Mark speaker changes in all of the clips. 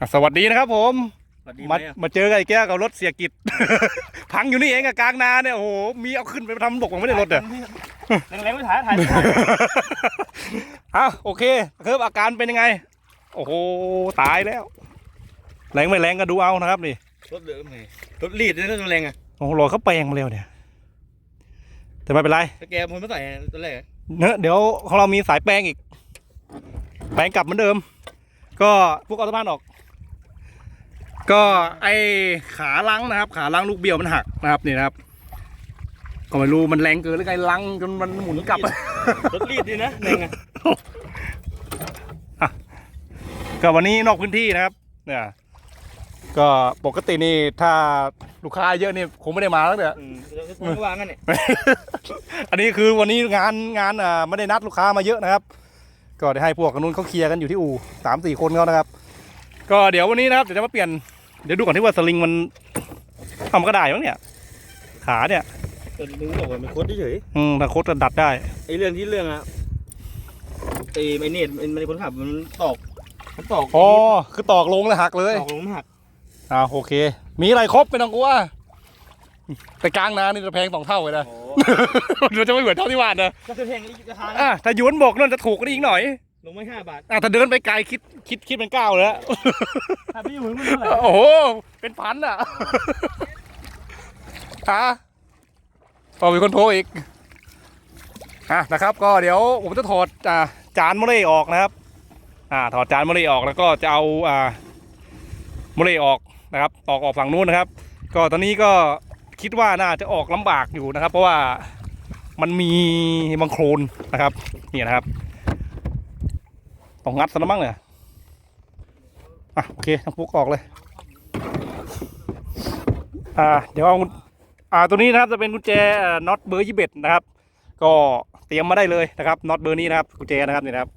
Speaker 1: อะสวัสดีนะครับผม
Speaker 2: สวัสดีไหม
Speaker 1: มา
Speaker 2: อะ
Speaker 1: มาเจอกันไอ้แก้วกับรถเสียกิจ พังอยู่นี่เองอะกลางนาเนี่ยโอ้โหมีเอาขึ้นไปทำบกมันไม่ได้รถเนี่ย
Speaker 2: แรงๆไม่ถ่ายถ่ายไม่ถ่าย
Speaker 1: อะโอเคครับอาการเป็นยังไง โอ้โหตายแล้ว แรงไม่แรงก็ดูเอานะครับนี่
Speaker 2: รถเหลืองไงรถลีดนี่รถแรงอะ
Speaker 1: โอ้โหรอยเขาแปลงมาเร็วเนี่ย แต่ไม่เป็นไร
Speaker 2: ถ้าแกมันไม่ใส่ตอนแรกอะ
Speaker 1: เนอะเดี๋ยวของเรามีสายแปลงอีก แปลงกลับเหมือนเดิม ก็พวกออโตบ้านออก ก็ไอขาลังนะครับ ขาลังลูกเบี้ยวมันหักนะครับนี่นะครับก็ไม่รู้มันแรงเกินหรือไงลังจนมันหมุนกลับ
Speaker 2: รถลีดดีนะแรงอะ
Speaker 1: ก็วันนี้นอกพื้นที่นะครับเนี่ยก็ปกตินี่ถ้าลูกค้าเยอะนี่คงไม่ได้มาแล้วเนี่ย
Speaker 2: อืมแล้วก็วางกันเนี่ย
Speaker 1: อันนี้คือวันนี้งานงานอ่าไม่ได้นัดลูกค้ามาเยอะนะครับ ก็ได้ให้พวกกันนู้นเขาเคลียร์กันอยู่ที่อู่สามสี่คนเขานะครับ ก็เดี๋ยววันนี้นะครับเดี๋ยวจะมาเปลี่ยน เดี๋ยวดูก่อนที่ว่าสลิงมันทำก็ได้มั้งเนี่ย ขาเนี่ย
Speaker 2: เออนึกบอกว่ามันโคตรเฉย
Speaker 1: อืมถ้าโคตรจะดัดได้
Speaker 2: ๆไอ้เรื่องที่เรื่องอะไอ้ไอ้เนี่ยมันมันคนขับมันตอกมันตอก
Speaker 1: อ๋อคือตอกลงแล้วหักเลย
Speaker 2: ตอกลงมันหัก
Speaker 1: อ่าโอเค มีอะไรครบไม่ต้องกลัวแต่กลางนานี่จะแพงสองเท่าเลยนะ
Speaker 2: โอ้
Speaker 1: เดี๋ยวจะไม่เหมือนเท่าที่วานนะ
Speaker 2: ก็คือแพงอีกราคา
Speaker 1: อะถ้าหยวนบอกนั่นจะถูกกว่านี้อีกหน่อย
Speaker 2: ลงไม่ห้าบาท
Speaker 1: อะถ้าเดินไปไกลคิดคิดคิดเป็นเก้าเลยอะ
Speaker 2: ถ้าพี่อยู่มึงมันเท่าไหร่
Speaker 1: โอ้โห เป็นพันอะฮะก็มีคนโทรอีกอะนะครับ ก็เดี๋ยวผมจะถอดอ่าจานโมเล่ออกนะครับ อ่า ถอดจานโมเล่ออกแล้วก็จะเอาอ่าโมเล่ออกนะครับ ออกออกฝั่งนู้นนะครับ ก็ตอนนี้ก็คิดว่าน่าจะออกลำบากอยู่นะครับ เพราะว่ามันมีบางโครนนะครับ นี่นะครับ ต้องงัดซะแล้วมั้งเนี่ยอะโอเคทั้งปุ๊กออกเลย อ่าเดี๋ยวเอาอ่าตัวนี้นะครับจะเป็นกุญแจน็อตเบอร์ยี่สิบนะครับ ก็เตรียมมาได้เลยนะครับน็อตเบอร์นี้นะครับกุญแจนะครับนี่นะครับ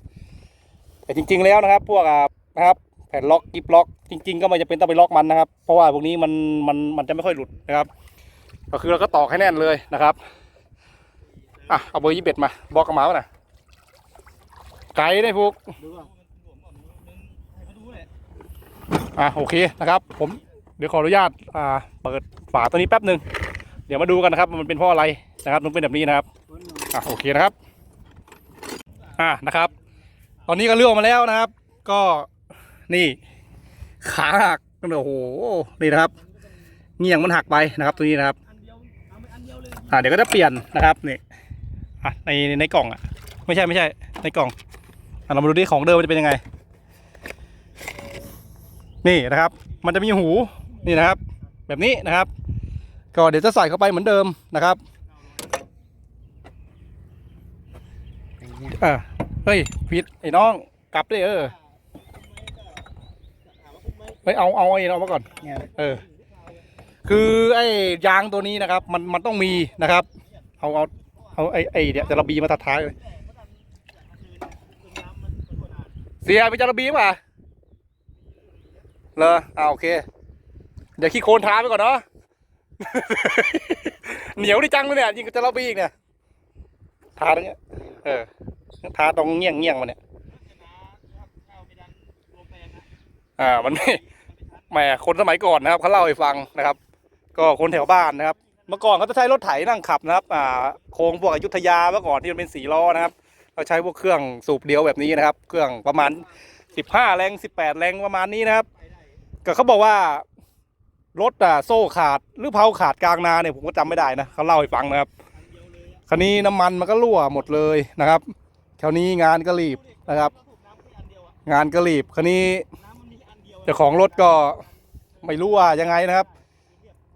Speaker 1: แต่จริง ๆแล้วนะครับ พวกอ่านะครับแผ่นล็อกกิฟล็อก จริง ๆ ก็ไม่จะเป็นต้องไปล็อกมันนะครับ เพราะว่าพวกนี้มันมันมันจะไม่ค่อยหลุดนะครับ ก็คือเราก็ตอกให้แน่นเลยนะครับอะเอาเบอร์ยี่สิบมาบล็อกกันมาวะน่ะ ไกลได้พวก
Speaker 2: อ่าให้เขาดูเลย
Speaker 1: อะโอเคนะครับ ผมเดี๋ยวขออนุญาตอ่าเปิดฝาตัวนี้แป๊บหนึ่งเดี๋ยวมาดูกันนะครับว่ามันเป็นเพราะอะไรนะครับมันเป็นแบบนี้นะครับอะโอเคนะครับอะนะครับ ตอนนี้ก็เลือกมาแล้วนะครับ ก็นี่ขาหักโอ้โหนี่นะครับเงี่ยงมันหักไปนะครับ ตัวนี้นะครับ
Speaker 2: อันเดียวเอาไปอันเดียวเลย
Speaker 1: อะเดี๋ยวก็จะเปลี่ยนนะครับนี่อะในในกล่องอะ ไม่ใช่ไม่ใช่ ในกล่อง เรามาดูดิของเดิมมันจะเป็นยังไง นี่นะครับ มันจะมีหูนี่นะครับ แบบนี้นะครับ ก็เดี๋ยวจะใส่เข้าไปเหมือนเดิมนะครับอ่าเฮ้ยผิดไอ้น้องกลับด้วยเออไปเอาเอาไอ้น้องมาก่อน
Speaker 2: เนี่ย
Speaker 1: เออ คือไอ้ยางตัวนี้นะครับ มันมันต้องมีนะครับ เอาเอาเอาไอ้ไอ้เนี่ยจะระบีมาตัดท้ายเลย เสียไปจะระบีป่ะเหรออ่าโอเค เดี๋ยวขี้โคลนทาไปก่อนเนาะ เหนียวดิจังเลยเนี่ยยิงกับจะระบีอีกเนี่ยทาตรงเนี้ย เออทาตรงเงี้ยงเงี้ยงมันเนี่ย อ่า มันไม่แหมคนสมัยก่อนนะครับเขาเล่าให้ฟังนะครับ ก็คนแถวบ้านนะครับ เมื่อก่อนเขาจะใช้รถไถนั่งขับนะครับ อ่า โค้งพวกอยุธยาเมื่อก่อนที่มันเป็นสีล้อนะครับ เขาใช้พวกเครื่องสูบเดียวแบบนี้นะครับ เครื่องประมาณสิบห้าแรงสิบแปดแรงประมาณนี้นะครับ ก็เขาบอกว่ารถอะโซ่ขาดหรือเพลาขาดกลางนาเนี่ยผมก็จำไม่ได้นะเขาเล่าให้ฟังนะครับคันนี้น้ำมันมันก็รั่วหมดเลยนะครับคราวนี้งานก็รีบนะครับ งานก็รีบคันนี้เจ้าของรถก็ไม่รู้ว่ายังไงนะครับ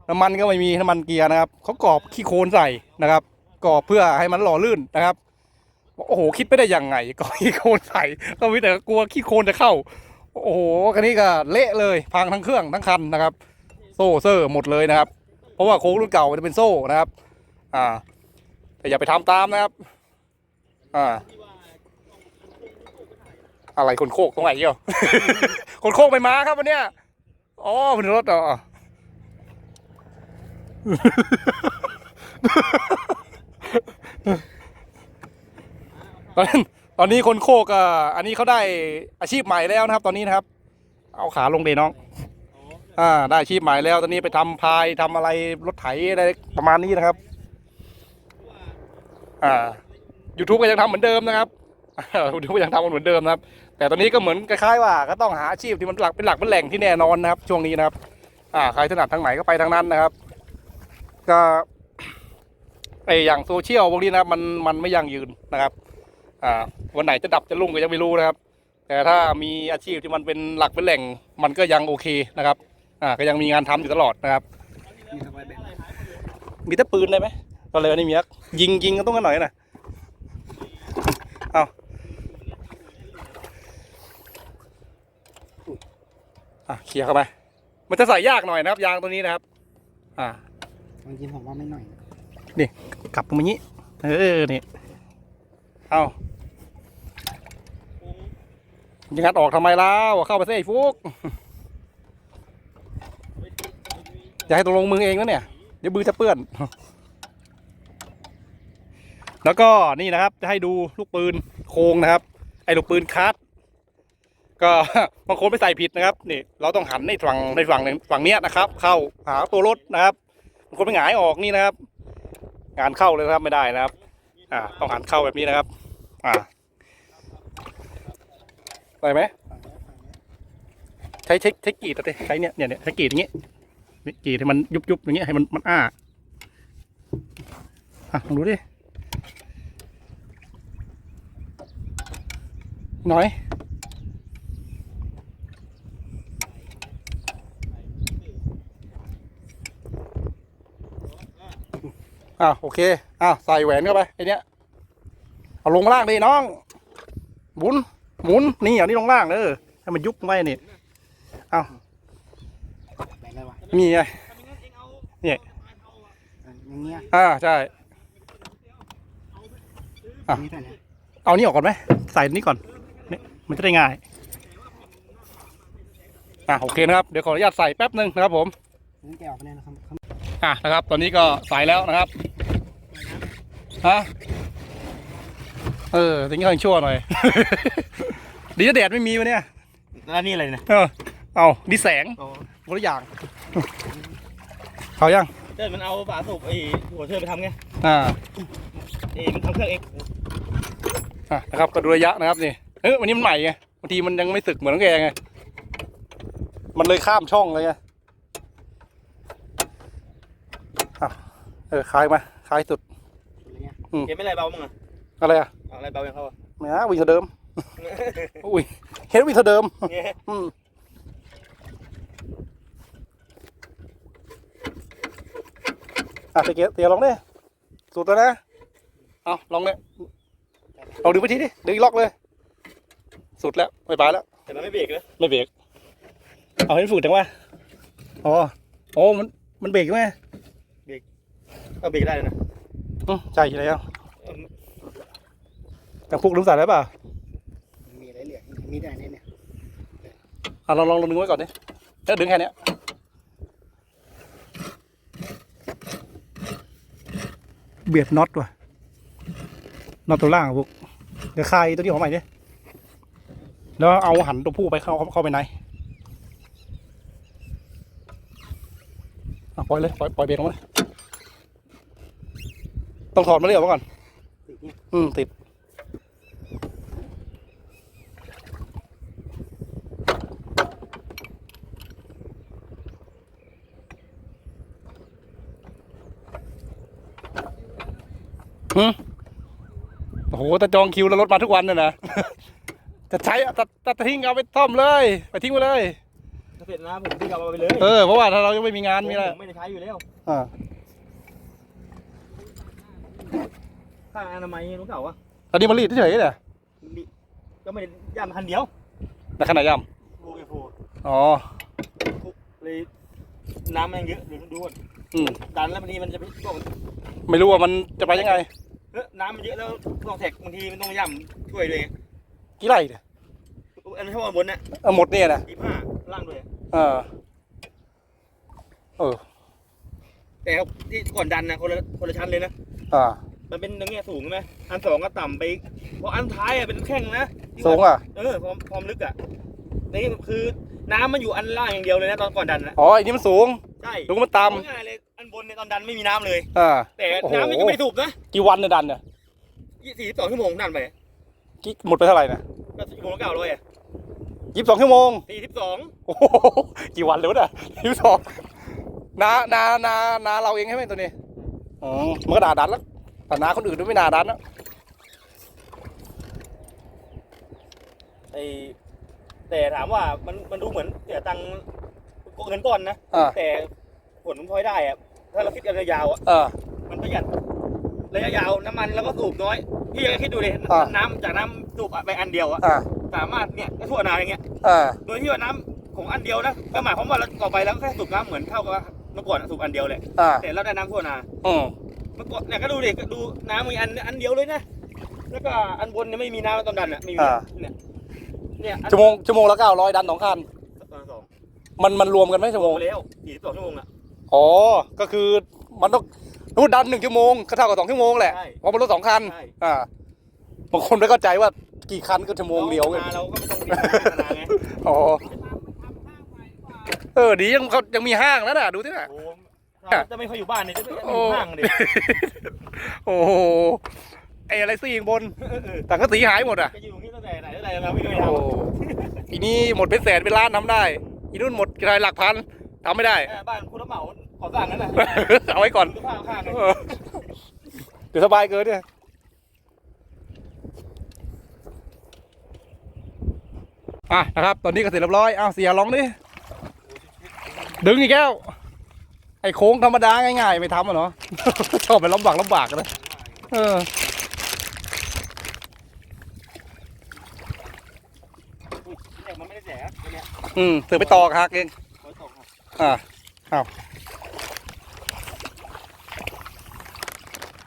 Speaker 1: น้ำมันก็ไม่มีน้ำมันเกียร์นะครับเขากรอบขี้โคลนใส่นะครับกรอบเพื่อให้มันหล่อลื่นนะครับ โอ้โห คิดไม่ได้ยังไงกรอบขี้โคลนใส่ก็มีแต่กลัวขี้โคลนจะเข้า โอ้โหคันนี้ก็เละเลยพังทั้งเครื่องทั้งคันนะครับ โซ่เซอร์หมดเลยนะครับ เพราะว่าโค้งรุ่นเก่ามันจะเป็นโซ่นะครับ อ่า แต่อย่าไปทำตามนะครับ อ่า อะไรคนโคกตรงไหนเกี่ยคนโคกไปมาครับวันเนี้ยอ๋อเป็นรถเหรอ ตอนนั้นตอนนี้คนโคกอะอันนี้เขาได้อาชีพใหม่แล้วนะครับ ตอนนี้นะครับ เอาขาลงเดน้อง อ่า ได้อาชีพใหม่แล้ว ตอนนี้ไปทำพายทำอะไรรถไถอะไรประมาณนี้นะครับ อ่า YouTube ก็ยังทำเหมือนเดิมนะครับยูทูบก็ยังทำเหมือนเดิมนะครับ แต่ตอนนี้ก็เหมือนคล้ายๆว่าก็ต้องหาอาชีพที่มันหลักเป็นหลักเป็นแหล่งที่แน่นอนนะครับ ช่วงนี้นะครับ อ่าใครถนัดทางไหนก็ไปทางนั้นนะครับ ก็ไออย่างโซเชียลพวกนี้นะครับมันมันไม่ยั่งยืนนะครับ อ่าวันไหนจะดับจะรุ่งก็ยังไม่รู้นะครับ แต่ถ้ามีอาชีพที่มันเป็นหลักเป็นแหล่งมันก็ยังโอเคนะครับอ่าก็ยังมีงานทำอยู่ตลอดนะครับ
Speaker 2: มีทำไมแบบ
Speaker 1: มีแต่ปืนได้ไหมตอนเลยนี่มีนักยิงยิงกันต้องกันหน่อยนะเอาอะเคลียร์เข้าไปมันจะใส่ยากหน่อยนะครับ ยางตัวนี้นะครับ อ่า
Speaker 2: จริงผมว่าไม่หน่อย
Speaker 1: กลับตรงนี้ เออ นี่ เอา ยังงัดออกทำไมแล้วเข้าไปเส้ไอ้ฟุกอย่าให้ตกลงมือเองนะเนี่ย เดี๋ยวมือจะเปื้อน แล้วก็นี่นะครับ จะให้ดูลูกปืนโคงนะครับ ไอ้ลูกปืนคัสก็บางคนไปใส่ผิดนะครับนี่เราต้องหันในฝั่งในฝั่งฝั่งเนี้ยนะครับ เข้าหาตัวรถนะครับบางคนไปหงายออกนี่นะครับ งานเข้าเลยนะครับไม่ได้นะครับ อ่า ต้องหันเข้าแบบนี้นะครับ อ่า ไปไหมใช้ใช้ใช้กรีดเอาดิใช้เนี่ยเนี่ยเนี่ยใช้กรีดอย่างงี้กรีดให้มันยุบยุบอย่างเงี้ยให้มันมันอ้าอะลองดูดิหน่อยอ่าโอเคอ่าใส่แหวนเข้าไปไอเนี้ยเอาลงล่างดิน้องหมุน หมุนนี่เอานี่ลงล่างเออให้มันยุบไว้นี่
Speaker 2: แบบอะไรวะ
Speaker 1: มีไง
Speaker 2: อย่างเงี้ย
Speaker 1: อ่าใช่อะ
Speaker 2: นี่เท่านี้
Speaker 1: เอานี่ออกก่อนไหมใส่นี่ก่อนนี่มันจะได้ง่ายอะโอเคนะครับเดี๋ยวขออนุญาตใส่แป๊บหนึ่งนะครับผม
Speaker 2: นี่แกออกไปแน่นะครับ
Speaker 1: อะนะครับ ตอนนี้ก็ใส่แล้วนะครับฮะ เออทิ้งข้างชั่วหน่อย ดีนะแดดไม่มีวะเนี่ย
Speaker 2: แล้วนี่อะไรเนี่ย
Speaker 1: เออเอาดีแสง
Speaker 2: อ๋อ
Speaker 1: คนละอย่างเขายัง
Speaker 2: เดินมันเอาฝาสูบไอ้หัวเชือกไปทำไง
Speaker 1: อ่า
Speaker 2: เอ้มันทำเครื่องเอง
Speaker 1: อะนะครับก็ดูระยะนะครับนี่เฮ้ยวันนี้มันใหม่ไงบางทีมันยังไม่สึกเหมือนของแกไงมันเลยข้ามช่องเลยไงอะเออคลายมาคลายสุดอืม
Speaker 2: เห็นไม่อะไรเบามั้งอะ
Speaker 1: อะไรอะ
Speaker 2: เอาอะไรเบาอย่างเขาอะ
Speaker 1: ไม่ฮะวิ่งเท่าเดิมอุ้ยเห็นวิ่งเท่าเดิม
Speaker 2: เนี่ย
Speaker 1: อืมอะเตะเกียร์เตียลองดิสุดแล้วนะเอาลองเลยลองดึงไปทีดิดึงอีกล็อกเลย สุดแล้วไม่ไปแล้ว
Speaker 2: แต่มันไม่เบรกเลย
Speaker 1: ไม่เบรกเอาให้ฝืดจังวะอ๋อโอ้มันมันเบรกไหม
Speaker 2: ก็เบรกได้เลยนะ
Speaker 1: อืมใช่แล้ว แต่พวกรู้สายแล้วเปล่า
Speaker 2: มีอะไรเหลือมีได้เนี่ย
Speaker 1: อะลองลองลองดึงไว้ก่อนดิแล้วดึงแค่เนี้ยเบียดน็อตว่ะน็อตตัวล่างอะพวกเดี๋ยวคลายตัวนี้ของใหม่ดิแล้วเอาหันตัวผู้ไปเข้าเข้าไปไหนอะปล่อยเลยปล่อยปล่อยเบรกลงมาเลยต้องถอดมาเลยออกมาก่อน อืมติด โอ้โหแต่จองคิวแล้วรถมาทุกวันเนี่ยนะ จะใช้อะจะจะทิ้งเอาไปซ่อมเลย ไปทิ้งไปเลย
Speaker 2: ถ้าเสร็จนะผมที่เอาไปเลย
Speaker 1: เออ เพราะว่าถ้าเรายังไม่มีงานมีอะไร
Speaker 2: ผมไม่ได้ใช้อยู่แล้ว
Speaker 1: อ่า
Speaker 2: ข้างอนามัยรถเก่าอะ
Speaker 1: ตอนนี้มารีดเฉยๆเนี่ย
Speaker 2: ก็ไม่ได้ย่ำคันเดียว
Speaker 1: ในขนาดย่
Speaker 2: โอเคโฟำ
Speaker 1: อ๋อ
Speaker 2: เลยน้ำมันยังเยอะเดี๋ยวดูก่อน
Speaker 1: อืม
Speaker 2: ดันแล้วบางทีมันจะไปก็
Speaker 1: ไม่รู้ว่ามันจะไปยังไง
Speaker 2: เออน้ำมันเยอะแล้วลองแท็กบางทีมันต้องย่ำช่วยด้วยไง
Speaker 1: กี่ไร่เนี่ย
Speaker 2: อันนี้นเท่าว่าบนน่ะ
Speaker 1: เอาหมดเนี่ยนะ
Speaker 2: ยี่ห้าล่างด้วย
Speaker 1: เออเออ
Speaker 2: แต่ที่ก่อนดันนะคนละคนละชั้นเลยนะ
Speaker 1: อ่า
Speaker 2: มันเป็นอย่างเงี้ยสูงใช่ไหมอันสองก็ต่ำไปอีกพออันท้ายอะเป็นแข้งนะที่
Speaker 1: สูง
Speaker 2: ว่า
Speaker 1: อะ
Speaker 2: เออความความลึกอะนี่คือน้ำมันอยู่อันล่างอย่างเดียวเลยนะตอนก่อนดันนะ
Speaker 1: อ๋ออันนี้มันสูง
Speaker 2: ใช่
Speaker 1: ลุงมันต่
Speaker 2: เอาง่ายๆเลยอันบนในยตอนดันไม่มีน้ำเลยำ
Speaker 1: อ่า
Speaker 2: แต่
Speaker 1: โอ้โห
Speaker 2: น้ำมันก็ไม่ได้สูบนะ
Speaker 1: กี่วันเนี่ยดันเนี่ย
Speaker 2: สี่สิบสองชั่วโมงดันไป
Speaker 1: กี่หมดไปเท่าไหร่นะ
Speaker 2: ก็ชั่วโมงละเก้าร้อยอะ
Speaker 1: ยี่สิบสองชั่วโมง
Speaker 2: สี่สิบสอง
Speaker 1: โอ้โหกี่วันเลยวะเนี่ยยี่สิบสองนานานานาเราเองใช่ไหมตัวนี้อ๋อมันก็ด่าดันแล้วแต่นาคนอื่นด้วยไม่นาดันนะ
Speaker 2: ไอแต่ถามว่ามันมันดูเหมือนเสียตัง ค์เงินก้อนนะ
Speaker 1: อ่า
Speaker 2: แต่ผลมันพลอยได้อะถ้าเราคิดกันระยะยาวอะ
Speaker 1: เออ
Speaker 2: มันประหยัดระยะยาวน้ำมันเราก็สูบน้อยพี่ยังคิดดูดิ
Speaker 1: อ่า
Speaker 2: น้ำจากน้ำสูบไปอันเดียวอะ
Speaker 1: อ่า
Speaker 2: สามารถเนี่ยก็ทั่วนาอย่างเงี้ย
Speaker 1: อ่า
Speaker 2: โดยที่ว่าน้ำของอันเดียวนะก็หมายความว่าเราต่อไปแล้วก็แค่สูบน้ำเหมือนเท่ากับเมื่อก่อนอะสูบอันเดียวแหละ
Speaker 1: อ่า
Speaker 2: แต่เราได้น้ำทั่วนา
Speaker 1: อืม
Speaker 2: เมื่อก่อนเนี่ยก็ดูดิก็ดูน้ำมีอันอันเดียวเลยนะ แล้วก็อันบนเนี่ยไม่มีน้ำตอนดันอะไม่มีเนี่ยเนี่ยอัน
Speaker 1: ชั่วโมงชั่วโมงละเก้าร้อยดันสองคัน
Speaker 2: ตอนสอง
Speaker 1: มันมันรวมกันไหมชั่วโมง
Speaker 2: แล้วสี่สิบสองชั่วโมงอะ
Speaker 1: อ๋อก็คือมันต้องรูดดันหนึ่งชั่วโมงก็เท่ากับสองชั่วโมงแหละ
Speaker 2: ใช่
Speaker 1: เพราะมันรถสองคัน
Speaker 2: ใช่
Speaker 1: อ่าบางคนไม่เข้าใจว่ากี่คันก็ชั่วโมงเดียวไง
Speaker 2: นาเราก็ไม่ต้องเสียเวลาไง
Speaker 1: อ๋อเออดียังเขายังมีห้างแล้วน่ะดูสิน่ะ
Speaker 2: โอ้เราจะไม่ค่อยอยู่บ้านเนี่ยจะไม่ไม่อยู่ห้างเลย
Speaker 1: โอ้โหไอ้อะไรซี่ข้างบนแต่ก็สีหายหมดอะ
Speaker 2: จะอยู่ตรงนี้ตั้งแต่ไหนตั้งแต่เราไม่เคย
Speaker 1: โอ้
Speaker 2: ทำ
Speaker 1: อีนี่หมดเป็นแสนเป็นล้านทำได้ อีนู่นหมดรายหลักพันทำไม่ได้
Speaker 2: เออบ้านคุณรับเหมาขอสร้างนั้นน่ะ
Speaker 1: เอาไว้ก่อน
Speaker 2: ดูข้างข้างๆเลย
Speaker 1: เออเดี๋ยวสบายเกินเนี่ยอะนะครับ ตอนนี้ก็เสร็จเรียบร้อยอ้าวเสียลองดิดึงอีกแก้วไอ้โค้งธรรมดาง่ายๆ ไม่ทำอะเนาะชอบไปลำบากลำบากนะเออ
Speaker 2: อุ๊ยเนี่ยมันไม่ได้แสบเนี่ย
Speaker 1: อืมเสือไปตอกหักเอง
Speaker 2: ร้อยตกครับ
Speaker 1: อ่าอ้าว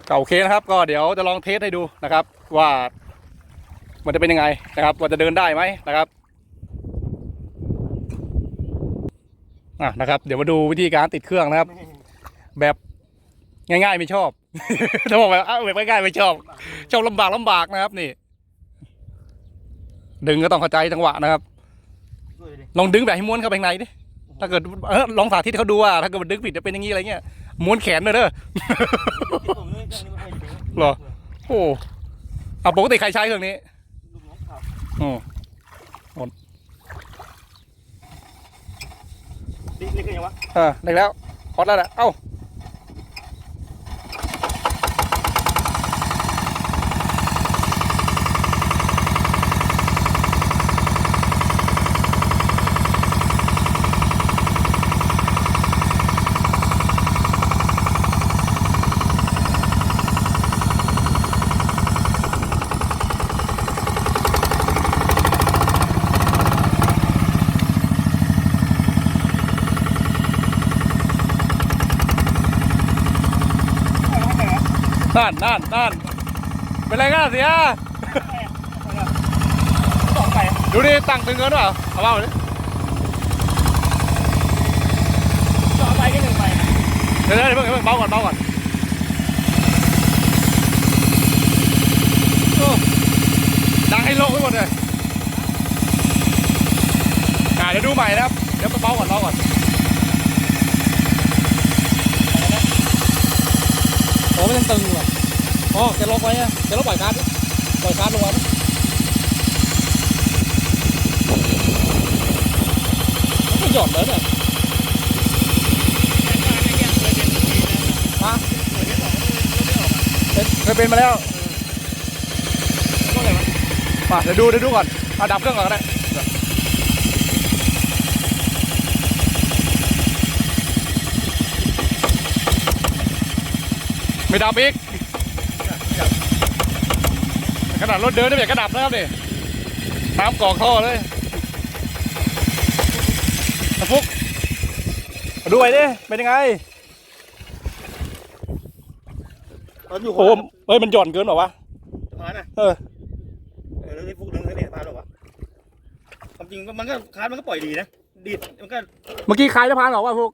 Speaker 1: ก็โอเคนะครับ ก็เดี๋ยวจะลองเทสให้ดูนะครับ ว่ามันจะเป็นยังไงนะครับ ว่าจะเดินได้ไหมนะครับอะนะครับ เดี๋ยวมาดูวิธีการติดเครื่องนะครับ แบบง่ายๆไม่ชอบ ถ้าบอกแบบอ้าวแบบง่ายๆไม่ชอบ ชอบลำบากลำบากนะครับนี่ ดึงก็ต้องเข้าใจจังหวะนะครับ
Speaker 2: ด้วยดิ
Speaker 1: ลองดึงแบบให้ม้วนเข้าไปข้างในดิถ้าเกิดเออลองสาธิตให้เขาดูว่าถ้าเกิดมันดึงผิดจะเป็นอย่างนี้อะไรเงี้ยม้วนแขนเลยเด้อ
Speaker 2: ที่ผมเนี่ยเครื่องนี้ไม่ค่อยอยู่
Speaker 1: เหรอโอ้เอาปกติใครใช้เครื่องนี้
Speaker 2: ลูกน้องขับ
Speaker 1: อืม
Speaker 2: นี่นี่คือยังวะ
Speaker 1: อ่าได้แล้วพอดแล้วแหละเอ้า นั่นนั่นนั่นเป็นไรกันเสียดูดิตั้งตึงเกินเปล่าเอาเปล่าดิ
Speaker 2: สองไปก็หนึ่งไป
Speaker 1: เดี๋ยวเดี๋ยวเดี๋ยวเพิ่งเพิ่งเบาก่อนเบาก่อนดังให้โลกไปหมดเลยอ่าเดี๋ยวดูใหม่นะครับ เดี๋ยวเบาก่อนเบาก่อน โอ้ไม่ต้องตึงหรอกอ๋อแกล็อกไว้อะแกล็อกปล่อยคาร์ดดิปล่อยคาร์ดลงมาดิมันก็หย่อนเลยเนี่ยฮะเป็นเคยเป็นมาแล้วมาเดี๋ยวดูเดี๋ยวดูก่อนเอาดับเครื่องก่อนก็ได้ ไม่ดับอีกขนาดรถเดินได้แบบกระดับนะครับนี่น้ำกรอกท่อเลยตะฟุกมาดูไปดิเป็นยังไง
Speaker 2: ตอนอยู่
Speaker 1: โอ้โหเฮ้ยมันหย่อนเกินเปล่าวะ
Speaker 2: ผ่านอะ
Speaker 1: เออ
Speaker 2: เออนี่ฟุกดึงเลยเนี่ยผ่านหรอวะความจริงมันก็คาร์ดมันก็ปล่อยดีนะดีดมันก็
Speaker 1: เมื่อกี้ใครจะพานเหรอวะพวก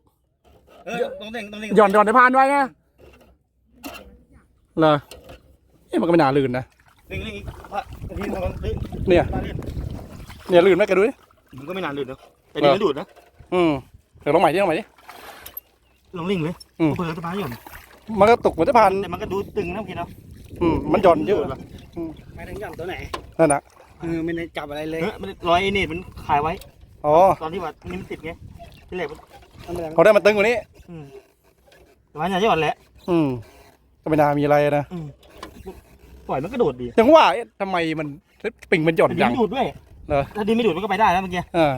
Speaker 2: เออต้องเด้งต้องเด้ง
Speaker 1: หย่อนหย่อนได้พานไว้ไง เหรอเอ๊ะมันก็ไม่น่าลื่นนะ
Speaker 2: เด้งเด้งอีกพระทีมันเด้ง
Speaker 1: เนี่ย
Speaker 2: มาเล่น
Speaker 1: เนี่ยลื่นไหมแกดูดิ
Speaker 2: มันก็ไม่นานเลยเนาะแต่ดินไม่ดูดนะ
Speaker 1: อืมเดี๋ยวลองใหม่ดิลองใหม่ดิ
Speaker 2: ลองลิงเลย
Speaker 1: อืม
Speaker 2: เปิดสะพานหย่อน
Speaker 1: มันก็ตกเหมือนจะผ่าน
Speaker 2: แต่มันก็ดูตึงนะพี่เนาะ
Speaker 1: อืมมันหย่อนเยอะ
Speaker 3: ไม่ถึงหย่อนตัวไหน
Speaker 1: นั่นนะ
Speaker 3: เออไม่ได้จับอะไรเลย
Speaker 2: เออมันร้อยไอ้เนตมันขายไว้
Speaker 1: อ๋อ
Speaker 2: ตอนที่ว่านี่มันติดไงที่แรกมัน
Speaker 3: มันเป็น
Speaker 1: เขาได้มันตึงกว่านี้
Speaker 2: อืมแต่ว่าอย่าหย่อนแหละ
Speaker 1: อืม ก็ไม่น่ามีอะไรนะ
Speaker 2: อืมปล่อยมันก็โดดดี
Speaker 1: ยังว่าเอ๊ะทำไมมันปิ่งมันหย่อน
Speaker 2: แต่ดิน
Speaker 1: จัง
Speaker 2: ไม่ดูดด้วย
Speaker 1: เหรอ
Speaker 2: ถ้าดินไม่ดูดมันก็ไปได้แล้วเมื่อกี้
Speaker 1: อ่า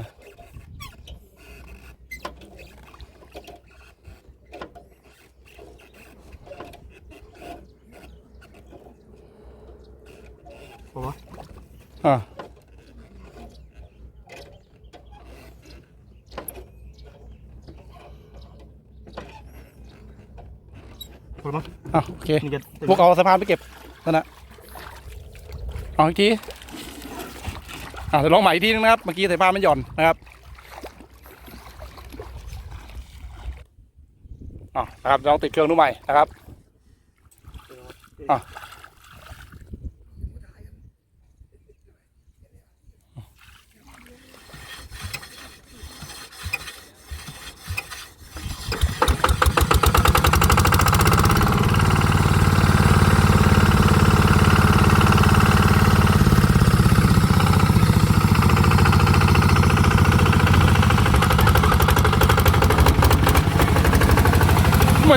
Speaker 2: บอกว่า
Speaker 1: อ่า
Speaker 2: บอกว่า
Speaker 1: อะโอเค
Speaker 2: มันจะ
Speaker 1: พวกเอาสะพานไปเก็บนั่นนะเอาอีกทีอะเดี๋ยวลองใหม่อีกทีนึงนะครับ เมื่อกี้สายพานมันหย่อนนะครับอะนะครับลองติดเครื่องดูใหม่นะครับ อะ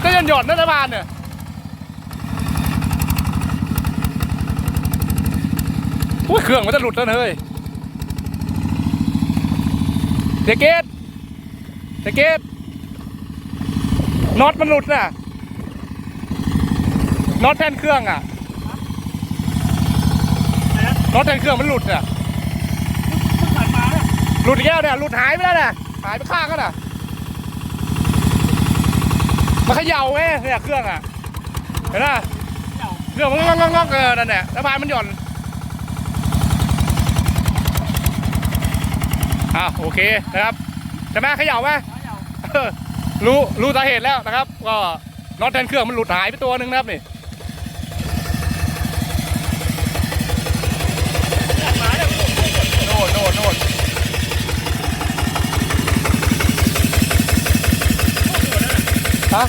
Speaker 1: เหมือนจะหย่อนหย่อนๆนะสะพานเนี่ยโอ้ยเครื่องมันจะหลุดแล้วนะเฮ้ยเดยวเกตเดยวเกตน็อตมันหลุดน่ะน็อตแทนเครื่องอะน็อตแทนเครื่องมันหลุดอะ
Speaker 2: ผ่านมาแล้ว
Speaker 1: หลุดอีกแล้วเนี่ยหลุดหายไปแล้วเนี่ยหายไปข้างก็น่ะ มันเขย่าไงเนี่ยเครื่องอะ เห็นไหมเครื่องมันงอกงอกๆๆเออนั่นแหละแล้วพายมันหย่อนอะโอเคนะครับใช่ไหมเขย่าไหมรู้รู้สาเหตุแล้วนะครับ ก็น็อตแทนเครื่องมันหลุดหายไปตัวหนึ่งนะครับนี่โน่นโน่นโน่น ฮะ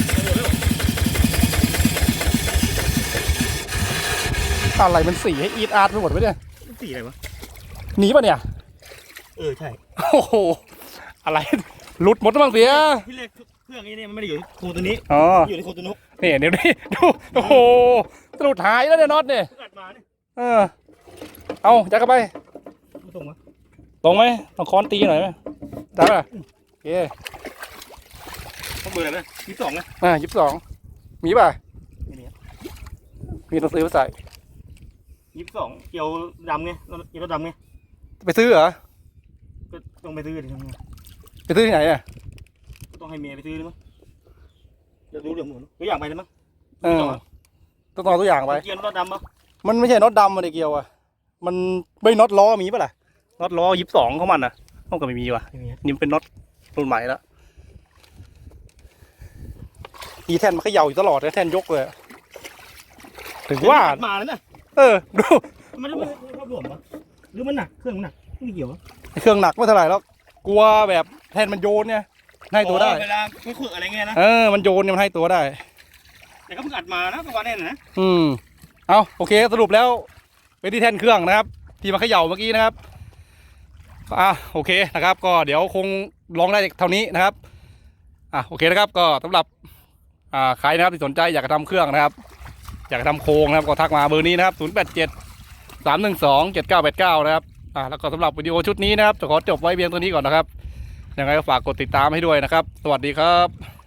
Speaker 1: อะไรมันสีให้อีดอาร์ตไปหมดไปเนี่ย
Speaker 2: สีอะไรวะ
Speaker 1: หนีปะเนี่ย
Speaker 2: เออใช่
Speaker 1: โอ้โหอะไรหลุดหมดแล้วบ้างเสีย
Speaker 2: ที่แรกเครื่องนี้เนี่ยมันไม่ได้อยู่ที่โคตัวนี้
Speaker 1: อ๋อ
Speaker 2: อยู่ในโคตัวนุก
Speaker 1: นี่เดี๋ยวนี้ดูโอ้โหหลุดหายแล้วเนี่ยน็อตเนี่ย
Speaker 2: เพิ่งอัดมาเนี่ย
Speaker 1: เออเอาจักรไป
Speaker 2: มาส่งมา
Speaker 1: ตรงไหมต้องค้อนตีหน่อยไหมได้ป่ะโอเค
Speaker 2: ต้องเบอร์อะไรนะยี่สิบสองนะ
Speaker 1: อ่ายี่สิบสองมีป่ะ
Speaker 2: ไม่มี
Speaker 1: มีต้องซื้อมาใส่
Speaker 2: ยี่สิบสองเกี่ยวดำไงเกี่ยวดำไง
Speaker 1: ไปซื้อเหรอ
Speaker 2: ก็ต้องไปซื้อดิทำไง
Speaker 1: ไปซื้อที่ไหนอะ
Speaker 2: ก็ต้องให้เมียไปซื้อเลยมั้งเดี๋ยวดูเดี๋ยวหมุนตัวอย่างไปเลยมั้ง
Speaker 1: เออต้องต่อตัวอย่างไป
Speaker 2: เกี่ยวรถดำมั้ง
Speaker 1: มันไม่ใช่น็อตดำมันไอเกียวอะมันไม่น็อตล้อมีป่ะล่ะน็อตล้อยี่สิบสองของมันอะต้องก็ไม่มีว่ะ
Speaker 2: ไม่มี
Speaker 1: นี่มันเป็นน็อตรุ่นใหม่แล้ว อีแท่นมันเขย่าอยู่ตลอดเลยแท่นยกเลยอะถึงว่า
Speaker 2: มาแล้วนะ
Speaker 1: เออ ดู
Speaker 2: มันไม่ชอบหลวมปะหรือมันหนักเครื่องมันหนักไม่เกี่ยว
Speaker 1: ไอ้เครื่องหนักไม่เท่าไหร่แล้วกลัวแบบแท่นมันโยนเนี่ยให้ตัวได้
Speaker 2: เวลาไม่ขึกอะไรเงี้ยนะ
Speaker 1: เออมันโยนเนี่ยมันให้ตัวได้
Speaker 2: แต่ก็เพิ่งอัดมานะตัววันนี้นะ
Speaker 1: อืมเอาโอเคสรุปแล้วเป็นที่แท่นเครื่องนะครับ ที่มาเขย่าเมื่อกี้นะครับอะโอเคนะครับ ก็เดี๋ยวคงลองได้เท่านี้นะครับอะโอเคนะครับ ก็สำหรับ อ่าใครนะครับที่สนใจอยากจะทำเครื่องนะครับ อยากจะทำโครงนะครับก็ทักมาเบอร์นี้นะครับ 0 8 7 3 1 2 7 9 8 9 นะครับอ่าแล้วก็สำหรับวิดีโอชุดนี้นะครับจะขอจบไว้เพียงตัวนี้ก่อนนะครับยังไงก็ฝากกดติดตามให้ด้วยนะครับ สวัสดีครับ